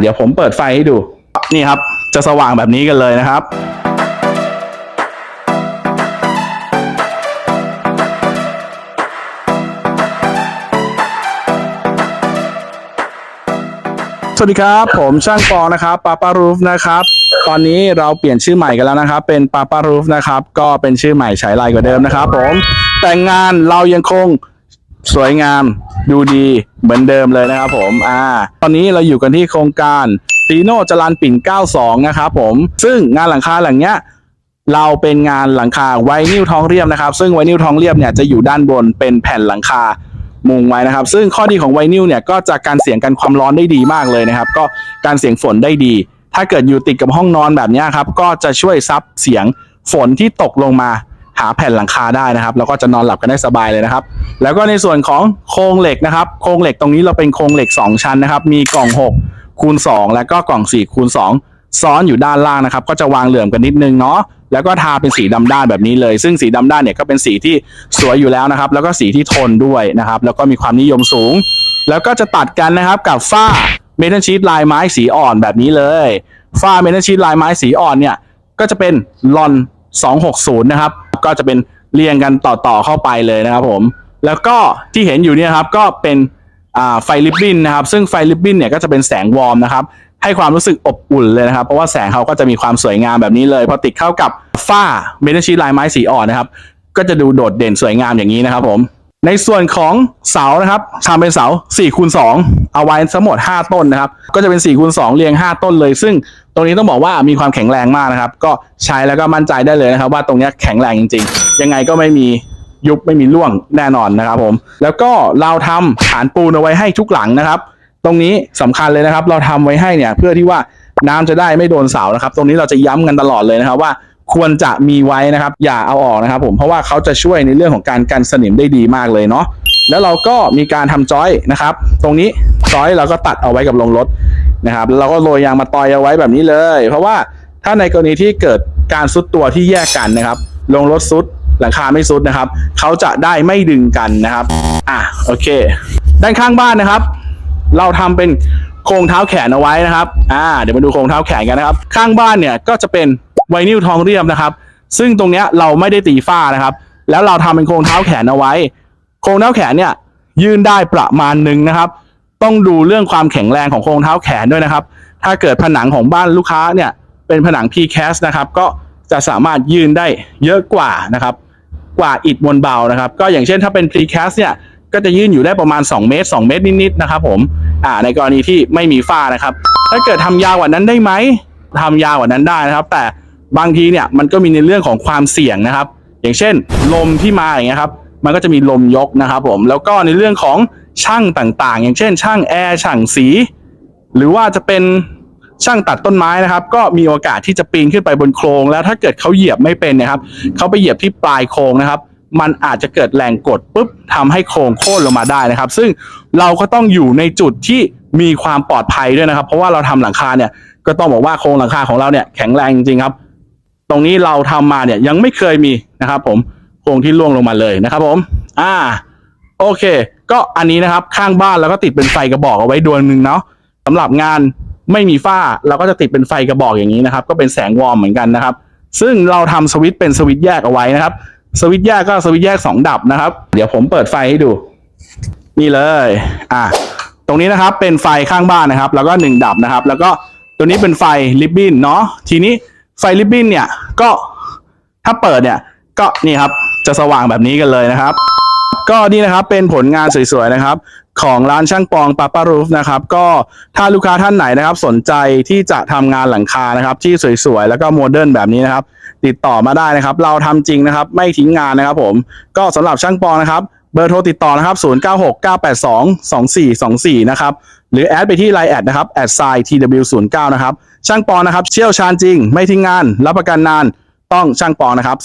เดี๋ยวผมเปิดไฟให้ดู นี่ครับ จะสว่างแบบนี้กันเลยนะครับสวัสดีครับ ผมช่างปองนะครับปาปารูฟนะครับ ตอนนี้เราเปลี่ยนชื่อใหม่กันแล้วนะครับ เป็นปาปารูฟนะครับ ก็เป็นชื่อใหม่ใช้ลายกว่าเดิมนะครับ ผมแต่งงานเรายังคง สวยงามดูดีเหมือนเดิมเลยนะครับผมอ่าตอนนี้เราอยู่กันที่โครงการตีโนจรันปิ่น 92 นะครับผม ซึ่งงานหลังคาหลังเนี้ยเราเป็นงานหลังคาไวนิลทองเรียบนะครับ ซึ่งไวนิลทองเรียบเนี่ยจะอยู่ด้านบนเป็นแผ่นหลังคามุงไว้นะครับ ซึ่งข้อดีของไวนิลเนี่ยก็จะการเสียงกันความร้อนได้ดีมากเลยนะครับ ก็การเสียงฝนได้ดี ถ้าเกิดอยู่ติดกับห้องนอนแบบเนี้ยครับ ก็จะช่วยซับเสียงฝนที่ตกลงมา หาแผ่นหลังคาได้นะครับแล้วก็จะนอนหลับกันได้สบายเลยนะครับ แล้วก็ในส่วนของโครงเหล็กนะครับ โครงเหล็กตรงนี้เราเป็นโครงเหล็ก 2 ชั้นนะครับ มีกล่อง 6 คูณ 2 แล้วก็กล่อง 4 คูณ 2 ซ้อนอยู่ด้านล่างนะครับ ก็จะวางเหลื่อมกันนิดนึงเนาะแล้วก็ทาเป็นสีดำด้านแบบนี้เลย ซึ่งสีดำด้านเนี่ยก็เป็นสีที่สวยอยู่แล้วนะครับ แล้วก็สีที่ทนด้วยนะครับ แล้วก็มีความนิยมสูง แล้วก็จะตัดกันนะครับกับฝ้าเมทัลชีตลายไม้สีอ่อนแบบนี้เลย ฝ้าเมทัลชีตลายไม้สีอ่อนเนี่ยก็จะเป็นลอน260 นะครับ ก็จะเป็นเรียงกันต่อๆเข้าไปเลยนะครับผม แล้วก็ที่เห็นอยู่เนี่ยครับก็เป็นไฟลิบบินนะครับ ซึ่งไฟลิบบินเนี่ยก็จะเป็นแสงวอร์มนะครับ ให้ความรู้สึกอบอุ่นเลยนะครับ เพราะว่าแสงเขาก็จะมีความสวยงามแบบนี้เลย พอติดเข้ากับฝ้าเมทัลชีลายไม้สีอ่อนนะครับ ก็จะดูโดดเด่นสวยงามอย่างนี้นะครับผม ในส่วนของเสานะครับทำเป็นเสา4คูณ2เอาไว้ทั้งหมด 5 ต้นนะครับ ก็จะเป็น4คูณ2เรียง 5 ต้นเลย ซึ่งตรงนี้ต้องบอกว่ามีความแข็งแรงมากนะครับ ก็ใช้แล้วก็มั่นใจได้เลยนะครับ ว่าตรงนี้แข็งแรงจริง ๆ ยังไงก็ไม่มียุบไม่มีร่วงแน่นอนนะครับผม แล้วก็เราทำฐานปูนเอาไว้ให้ทุกหลังนะครับ ตรงนี้สำคัญเลยนะครับ เราทำไว้ให้เนี่ยเพื่อที่ว่าน้ำจะได้ไม่โดนเสานะครับ ตรงนี้เราจะย้ำกันตลอดเลยนะครับว่า ควรจะมีไว้นะครับ อย่าเอาออกนะครับผมเพราะว่าเขาจะช่วยในเรื่องของการกันสนิมได้ดีมากเลยเนาะแล้วเราก็มีการทำจอยนะครับ ตรงนี้จอยเราก็ตัดเอาไว้กับลงรถนะครับแล้วเราก็โรยยางมาตอยเอาไว้แบบนี้เลย เพราะว่าถ้าในกรณีที่เกิดการซุดตัวที่แยกกันนะครับลงรถซุดหลังคาไม่ซุดนะครับเขาจะได้ไม่ดึงกันนะครับอะโอเค ด้านข้างบ้านนะครับ เราทำเป็นโครงเท้าแขนเอาไว้นะครับอ่าเดี๋ยวมาดูโครงเท้าแขนกันนะครับ ข้างบ้านเนี่ยก็จะเป็น ไวนิลทองเรียบนะครับ ซึ่งตรงเนี้ยเราไม่ได้ตีฝ้านะครับ แล้วเราทำเป็นโครงเท้าแขนเอาไว้ โครงเท้าแขนเนี่ยยื่นได้ประมาณหนึ่งนะครับ ต้องดูเรื่องความแข็งแรงของโครงเท้าแขนด้วยนะครับ ถ้าเกิดผนังของบ้านลูกค้าเนี่ยเป็นผนัง PCAS นะครับ ก็จะสามารถยืนได้เยอะกว่านะครับ กว่าอิฐมวลเบานะครับ ก็อย่างเช่นถ้าเป็น precast เนี่ยก็จะยื่นอยู่ได้ประมาณ 2 เมตร 2 เมตรนิดๆนะครับผมอ่าในกรณีที่ไม่มีฝ้านะครับ ถ้าเกิดทำยาวกว่านั้นได้ไหมทำยาวกว่านั้นได้นะครับ แต่ บางทีเนี่ยมันก็มีในเรื่องของความเสี่ยงนะครับ อย่างเช่น ลมที่มาอย่างเงี้ยครับมันก็จะมีลมยกนะครับผมแล้วก็ในเรื่องของช่างต่างๆ อย่างเช่น ช่างแอร์ช่างสี หรือว่าจะเป็นช่างตัดต้นไม้นะครับ ก็มีโอกาสที่จะปีนขึ้นไปบนโครงแล้วถ้าเกิดเขาเหยียบไม่เป็นนะครับเขาไปเหยียบที่ปลายโครงนะครับ มันอาจจะเกิดแรงกดปุ๊บทำให้โครงโค่นลงมาได้นะครับ ซึ่งเราก็ต้องอยู่ในจุดที่มีความปลอดภัยด้วยนะครับ เพราะว่าเราทำหลังคาเนี่ยก็ต้องบอกว่าโครงหลังคาของเราเนี่ยแข็งแรงจริงๆครับ ตรงนี้เราทำมาเนี่ยยังไม่เคยมีนะครับผมโครงที่ล่วงลงมาเลยนะครับผมอ่าโอเค ก็อันนี้นะครับข้างบ้านเราก็ติดเป็นไฟกระบอกเอาไว้ดวงหนึ่งเนาะสำหรับงานไม่มีฝ้าเราก็จะติดเป็นไฟกระบอกอย่างนี้นะครับ ก็เป็นแสงวอร์มเหมือนกันนะครับ ซึ่งเราทำสวิตช์เป็นสวิตช์แยกเอาไว้นะครับ สวิตช์แยกก็สวิตช์แยกสองดับนะครับ เดี๋ยวผมเปิดไฟให้ดู นี่เลย อะตรงนี้นะครับเป็นไฟข้างบ้านนะครับ แล้วก็หนึ่งดับนะครับ แล้วก็ตัวนี้เป็นไฟลิบบินเนาะทีนี้ ไฟลิบบินเนี่ยก็ถ้าเปิดเนี่ยก็นี่ครับจะสว่างแบบนี้กันเลยนะครับ ก็นี่นะครับเป็นผลงานสวยๆนะครับ ของร้านช่างปองปาปารูฟนะครับก็ถ้าลูกค้าท่านไหนนะครับ สนใจที่จะทำงานหลังคานะครับ ที่สวยๆแล้วก็โมเดิร์นแบบนี้นะครับ ติดต่อมาได้นะครับ เราทำจริงนะครับ ไม่ทิ้งงานนะครับ ผมก็สำหรับช่างปองนะครับ เบอร์โทรติดต่อนะครับ 0969822424 นะครับ หรือแอดไปที่ไลน์แอดนะครับแอดไซ tw09 นะครับ ช่างปอนะครับ เชี่ยวชาญจริง ไม่ทิ้งงาน รับประกันนาน ต้องช่างปอนะครับ